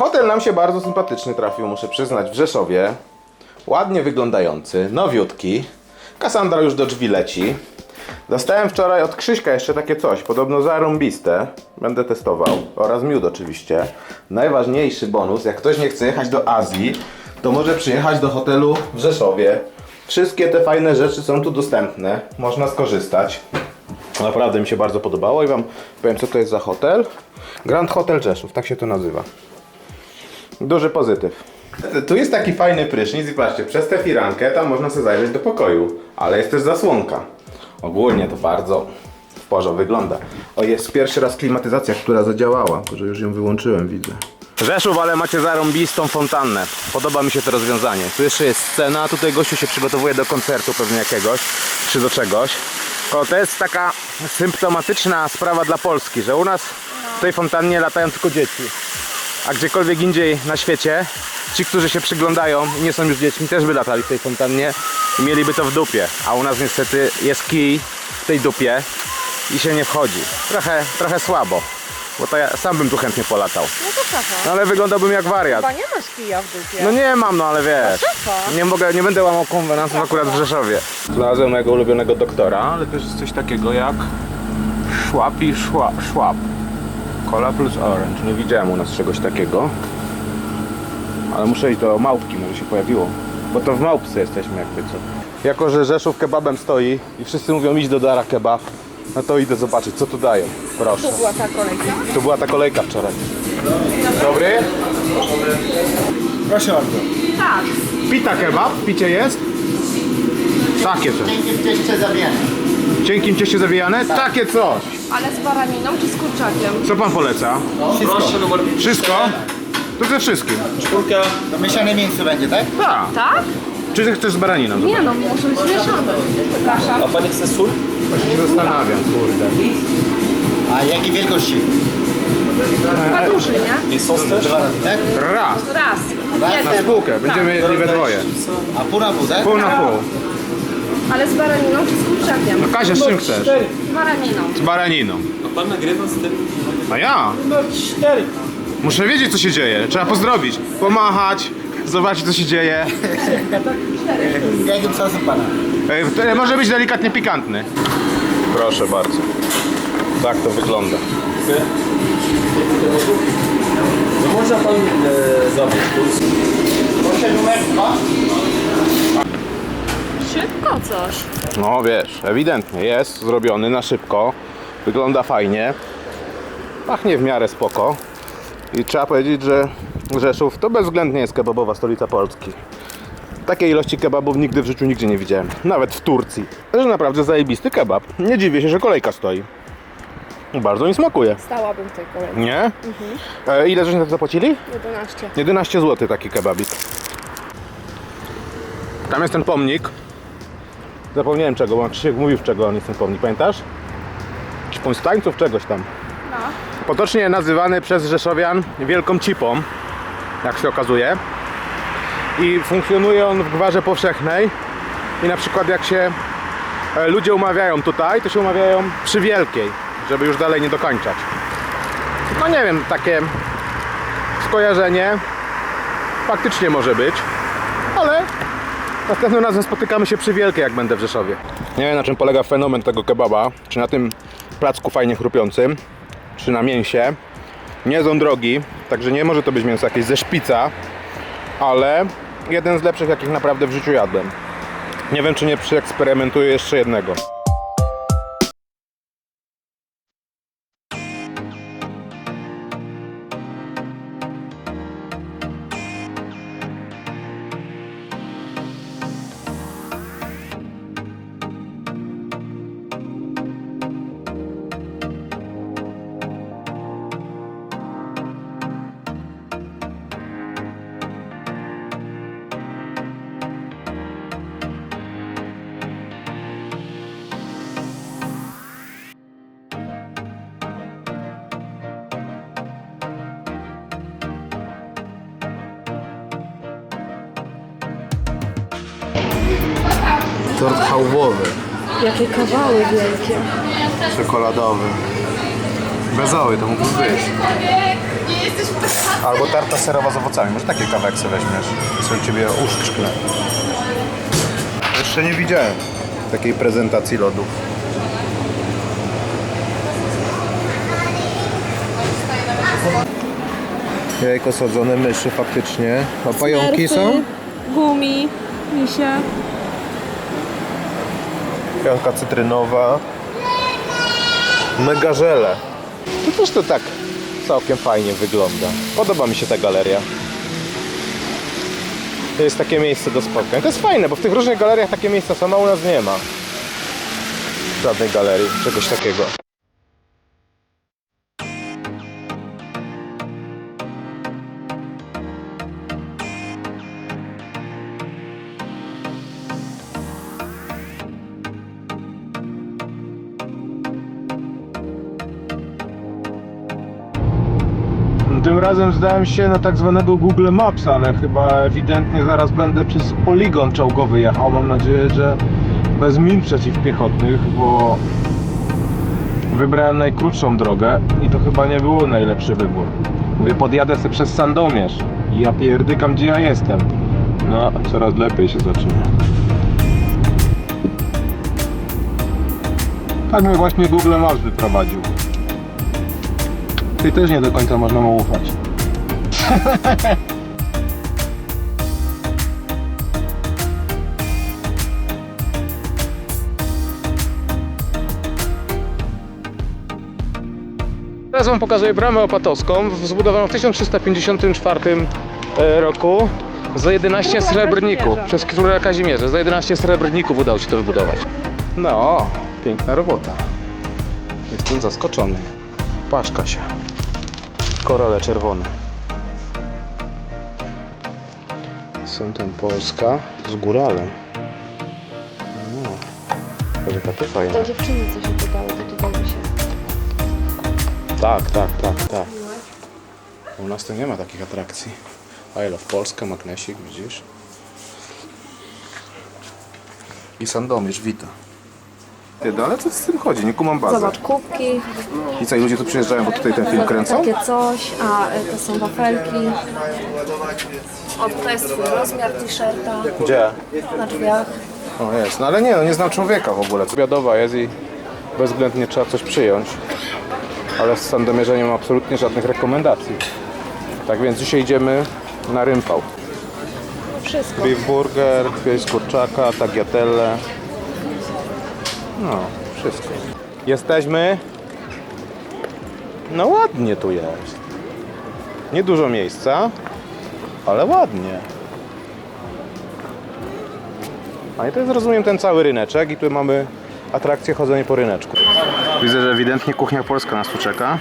Hotel nam się bardzo sympatyczny trafił, muszę przyznać, w Rzeszowie. Ładnie wyglądający, nowiutki. Kasandra już do drzwi leci. Dostałem wczoraj od Krzyśka jeszcze takie coś, podobno zarąbiste. Będę testował. Oraz miód oczywiście. Najważniejszy bonus, jak ktoś nie chce jechać do Azji, to może przyjechać do hotelu w Rzeszowie. Wszystkie te fajne rzeczy są tu dostępne. Można skorzystać. Naprawdę mi się bardzo podobało i wam powiem co to jest za hotel. Grand Hotel Rzeszów, tak się to nazywa. Duży pozytyw. Tu jest taki fajny prysznic i patrzcie, przez tę firankę tam można sobie zajrzeć do pokoju, ale jest też zasłonka. Ogólnie to bardzo w porządku wygląda. O, jest pierwszy raz klimatyzacja, która zadziałała, że już ją wyłączyłem, widzę. Rzeszów, ale macie zarąbistą fontannę. Podoba mi się to rozwiązanie. Tu jeszcze jest scena, tutaj gościu się przygotowuje do koncertu pewnie jakiegoś, czy do czegoś. O, to jest taka symptomatyczna sprawa dla Polski, że u nas w tej fontannie latają tylko dzieci. A gdziekolwiek indziej na świecie, ci, którzy się przyglądają i nie są już dziećmi, też by latali w tej fontannie i mieliby to w dupie. A u nas niestety jest kij w tej dupie i się nie wchodzi. Trochę, trochę słabo, bo to ja sam bym tu chętnie polatał. No to szafa. No ale wyglądałbym jak wariat. Chyba nie masz kija w dupie. No nie mam, no ale wiesz. szafa. Nie mogę, nie będę łamał konwenansów akurat w Rzeszowie. Znalazłem mojego ulubionego doktora, ale też jest coś takiego jak szłap i szła, szłap. Cola plus orange. Nie widziałem u nas czegoś takiego. Ale muszę iść do małpki, może się pojawiło. Bo to w małpce jesteśmy jakby co. Jako, że Rzeszów kebabem stoi i wszyscy mówią iść do Dara Kebab, no to idę zobaczyć co tu dają. Proszę. To była ta kolejka. Tu była ta kolejka wczoraj. Dobry? Proszę bardzo. Tak. Pita kebab? Picie jest? Takie coś. Jeszcze zabijamy. Cienkim cieście zawijane? Takie coś. Ale z baraniną czy z kurczakiem? Co pan poleca? Wszystko. Wszystko? To ze wszystkim. To mieszane mięso będzie, tak? Tak. Tak? Czy ty chcesz z baraniną? Nie no, muszę być mieszane. Przepraszam. A pani chce sól? Właśnie się zastanawiam, kurde. A jakiej wielkości? Chyba duży, nie? I sos też? Tak? Raz. Raz. Na Jeden. spółkę. Będziemy jedli we dwoje. A pół na pół, tak? Pół na pół. Ale z baraniną czy z No Kasia, z czym chcesz? Z baraniną. Z baraniną. A pan nagrywa z tym? A ja? Muszę wiedzieć co się dzieje. Trzeba pozdrowić. Pomachać. Zobaczyć co się dzieje. Jakim sosem pana? To Może być delikatnie pikantny. Proszę bardzo. Tak to wygląda. No można pan e, zabrać tu. Proszę numer dwa. Szybko coś. No wiesz, ewidentnie jest zrobiony na szybko. Wygląda fajnie. Pachnie w miarę spoko. I trzeba powiedzieć, że Rzeszów to bezwzględnie jest kebabowa stolica Polski. Takiej ilości kebabów nigdy w życiu nigdzie nie widziałem. Nawet w Turcji. Że naprawdę zajebisty kebab. Nie dziwię się, że kolejka stoi. Bardzo mi smakuje. Stałabym w tej kolejce. Nie? E, ile żeśmy zapłacili? 11. 11 zł taki kebabik. Tam jest ten pomnik. Zapomniałem czego, bo Krzysiek mówił czego on jest ten pomnik, pamiętasz? Jakiś powstańców czegoś tam. No. Potocznie nazywany przez Rzeszowian Wielką Cipą, jak się okazuje. I funkcjonuje on w gwarze powszechnej. I na przykład jak się e, ludzie umawiają tutaj, to się umawiają przy Wielkiej, żeby już dalej nie dokończać. No nie wiem, takie skojarzenie faktycznie może być, następnym razem spotykamy się przy Wielkiej, jak będę w Rzeszowie. Nie wiem na czym polega fenomen tego kebaba, czy na tym placku fajnie chrupiącym, czy na mięsie. Nie są drogi, także nie może to być mięso jakieś ze szpica, ale jeden z lepszych, jakich naprawdę w życiu jadłem. Nie wiem, czy nie przeeksperymentuję jeszcze jednego. Tort chałubowy, Jakie kawały wielkie. czekoladowy. Bezowy to mógł być. Albo tarta serowa z owocami. Może taki kawałek sobie weźmiesz. To sobie ciebie uszczknę. Jeszcze nie widziałem takiej prezentacji lodów. Jajko sadzone, myszy faktycznie. A pająki są? Gumi, misie. Pianka cytrynowa. Mega żele. No też to tak całkiem fajnie wygląda. Podoba mi się ta galeria. To jest takie miejsce do spotkań. To jest fajne, bo w tych różnych galeriach takie miejsca są, a u nas nie ma. Żadnej galerii, czegoś takiego. Razem zdałem się na tak zwanego Google Maps, ale chyba ewidentnie zaraz będę przez poligon czołgowy jechał. Mam nadzieję, że bez min przeciwpiechotnych, bo wybrałem najkrótszą drogę i to chyba nie był najlepszy wybór. Mówię, podjadę sobie przez Sandomierz i ja pierdykam, gdzie ja jestem. No, coraz lepiej się zaczyna. Tak mnie właśnie Google Maps wyprowadził. Ty też nie do końca można mu ufać. Teraz Wam pokazuję bramę opatowską, zbudowaną w 1354 e, roku za 11 srebrników, przez króla Kazimierza. Za 11 srebrników udało się to wybudować. No, piękna robota. Jestem zaskoczony. Paczka się. Korale czerwone. Są tam Polska z góralem. No. Jaka to fajna. To dziewczyny coś się pytały, to tutaj się. Tak, tak, tak, tak. U nas to nie ma takich atrakcji. I love Polska, magnesik, widzisz? I Sandomierz, wita. Ty, no ale co z tym chodzi? Nie kumam bazy. Zobacz, kubki, I co, i ludzie tu przyjeżdżają, bo tutaj ten film kręcą? takie coś, a y, to są wafelki. O, to jest twój rozmiar t-shirta Gdzie? na drzwiach. O jest, no ale nie, no nie znam człowieka w ogóle. Obiadowa jest i bezwzględnie trzeba coś przyjąć. Ale w Sandomierze nie ma absolutnie żadnych rekomendacji. Tak więc dzisiaj idziemy na rympał. Wszystko. Beef burger, pierś z kurczaka, tagliatelle. No, wszystko. Jesteśmy. No ładnie tu jest. Nie dużo miejsca, ale ładnie. A i to jest, rozumiem, ten cały ryneczek i tu mamy atrakcję chodzenie po ryneczku. Widzę, że ewidentnie kuchnia polska nas tu czeka.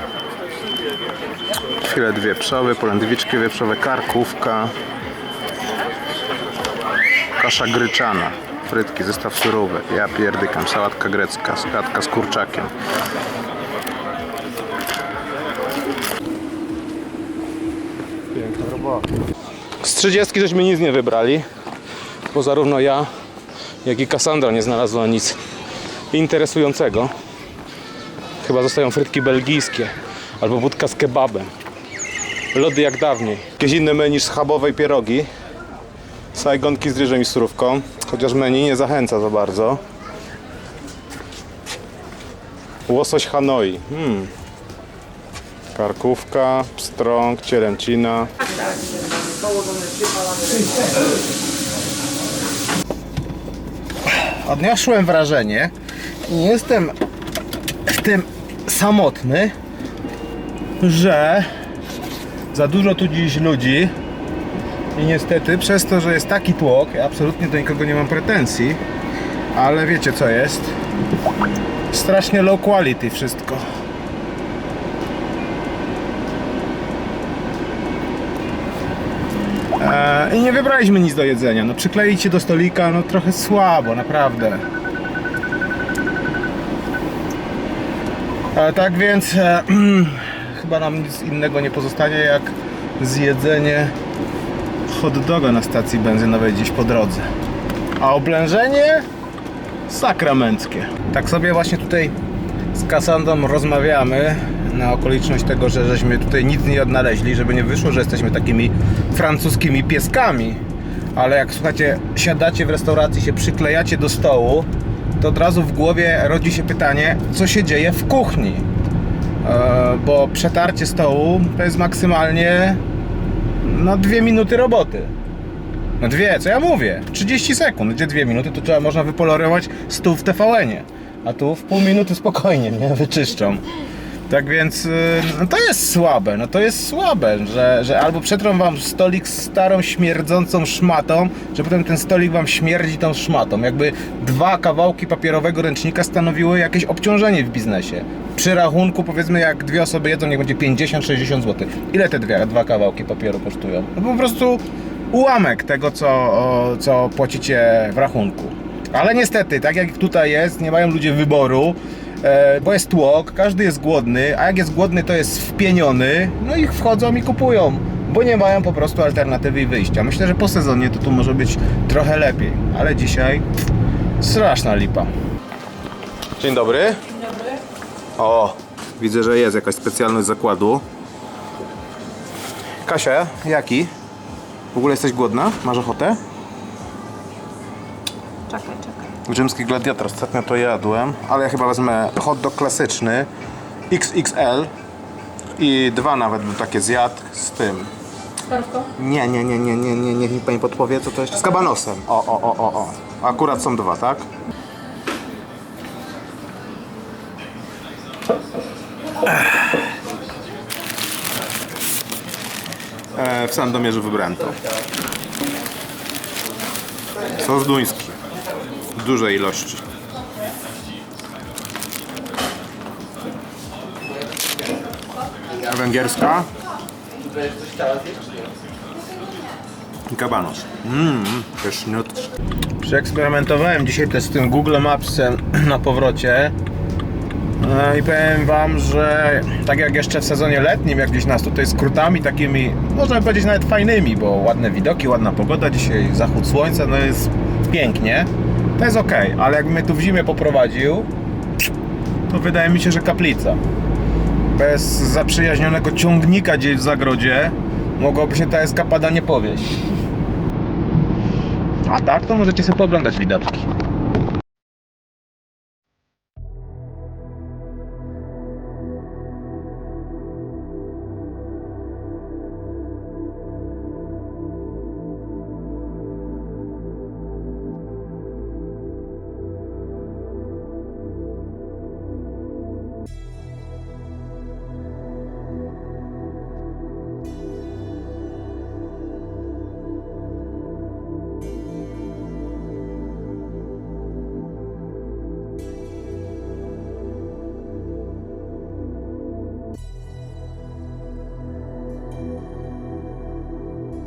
Filet wieprzowy, polędwiczki wieprzowe, karkówka, kasza gryczana, frytki, zestaw surówek, ja pierdykam, sałatka grecka, skatka z kurczakiem. Piękna robota. Z 30 żeśmy nic nie wybrali, bo zarówno ja, jak i Kassandra nie znalazła nic interesującego. Chyba zostają frytki belgijskie albo wódka z kebabem. Lody jak dawniej. Jakieś inne menu niż schabowej pierogi. Sajgonki z ryżem i surówką, chociaż menu nie zachęca za bardzo. Łosoś Hanoi. Hmm. Karkówka, pstrąg, cielęcina. Odniosłem wrażenie nie jestem w tym samotny, że za dużo tu dziś ludzi i niestety przez to, że jest taki tłok, ja absolutnie do nikogo nie mam pretensji, ale wiecie co jest? Strasznie low quality wszystko. Eee, I nie wybraliśmy nic do jedzenia. No przykleić się do stolika, no trochę słabo, naprawdę. E, tak więc e, chyba nam nic innego nie pozostanie jak zjedzenie hot doga na stacji benzynowej gdzieś po drodze. A oblężenie sakramenckie. Tak sobie właśnie tutaj Z Kasandą rozmawiamy na okoliczność tego, że żeśmy tutaj nic nie odnaleźli, żeby nie wyszło, że jesteśmy takimi francuskimi pieskami. Ale jak słuchajcie, siadacie w restauracji, się przyklejacie do stołu, to od razu w głowie rodzi się pytanie, co się dzieje w kuchni. E, bo przetarcie stołu to jest maksymalnie no dwie minuty roboty. No dwie, co ja mówię? 30 sekund, gdzie dwie minuty, to trzeba można wypolorować stół w TVN-ie. A tu w pół minuty spokojnie, nie? Wyczyszczą. Tak więc y, no to jest słabe, no to jest słabe, że, że albo przetrą wam stolik starą, śmierdzącą szmatą, że potem ten stolik wam śmierdzi tą szmatą. Jakby dwa kawałki papierowego ręcznika stanowiły jakieś obciążenie w biznesie. Przy rachunku powiedzmy jak dwie osoby jedzą, niech będzie 50-60 zł. Ile te dwie, dwa kawałki papieru kosztują? No po prostu ułamek tego, co, co płacicie w rachunku. Ale niestety, tak jak tutaj jest, nie mają ludzie wyboru, bo jest tłok, każdy jest głodny, a jak jest głodny, to jest wpieniony, no i wchodzą i kupują, bo nie mają po prostu alternatywy i wyjścia. Myślę, że po sezonie to tu może być trochę lepiej, ale dzisiaj straszna lipa. Dzień dobry. Dzień dobry. O, widzę, że jest jakaś specjalność zakładu. Kasia, jaki? W ogóle jesteś głodna? Masz ochotę? Czekaj, czekaj. Rzymski gladiator, ostatnio to jadłem, ale ja chyba wezmę hot dog klasyczny XXL i dwa nawet bym takie zjadł z tym. Parówką? Nie, nie, nie, nie, nie, nie, niech mi pani podpowie, co to jeszcze? Z kabanosem. O, o, o, o, o. Akurat są dwa, tak? E, w Sandomierzu wybrałem to. Sos duński. Dużej ilości. Węgierska? I kabanos. Mmm, pyszniutki. Przeeksperymentowałem dzisiaj też z tym Google Mapsem na powrocie. No I powiem wam, że tak jak jeszcze w sezonie letnim, jak gdzieś nas tutaj skrótami takimi, można powiedzieć nawet fajnymi, bo ładne widoki, ładna pogoda, dzisiaj zachód słońca, no jest pięknie. To jest ok, ale jak mnie tu w zimie poprowadził, to wydaje mi się, że kaplica. Bez zaprzyjaźnionego ciągnika gdzieś w zagrodzie mogłaby się ta eskapada nie powieść. A tak, to możecie sobie pooglądać widoczki.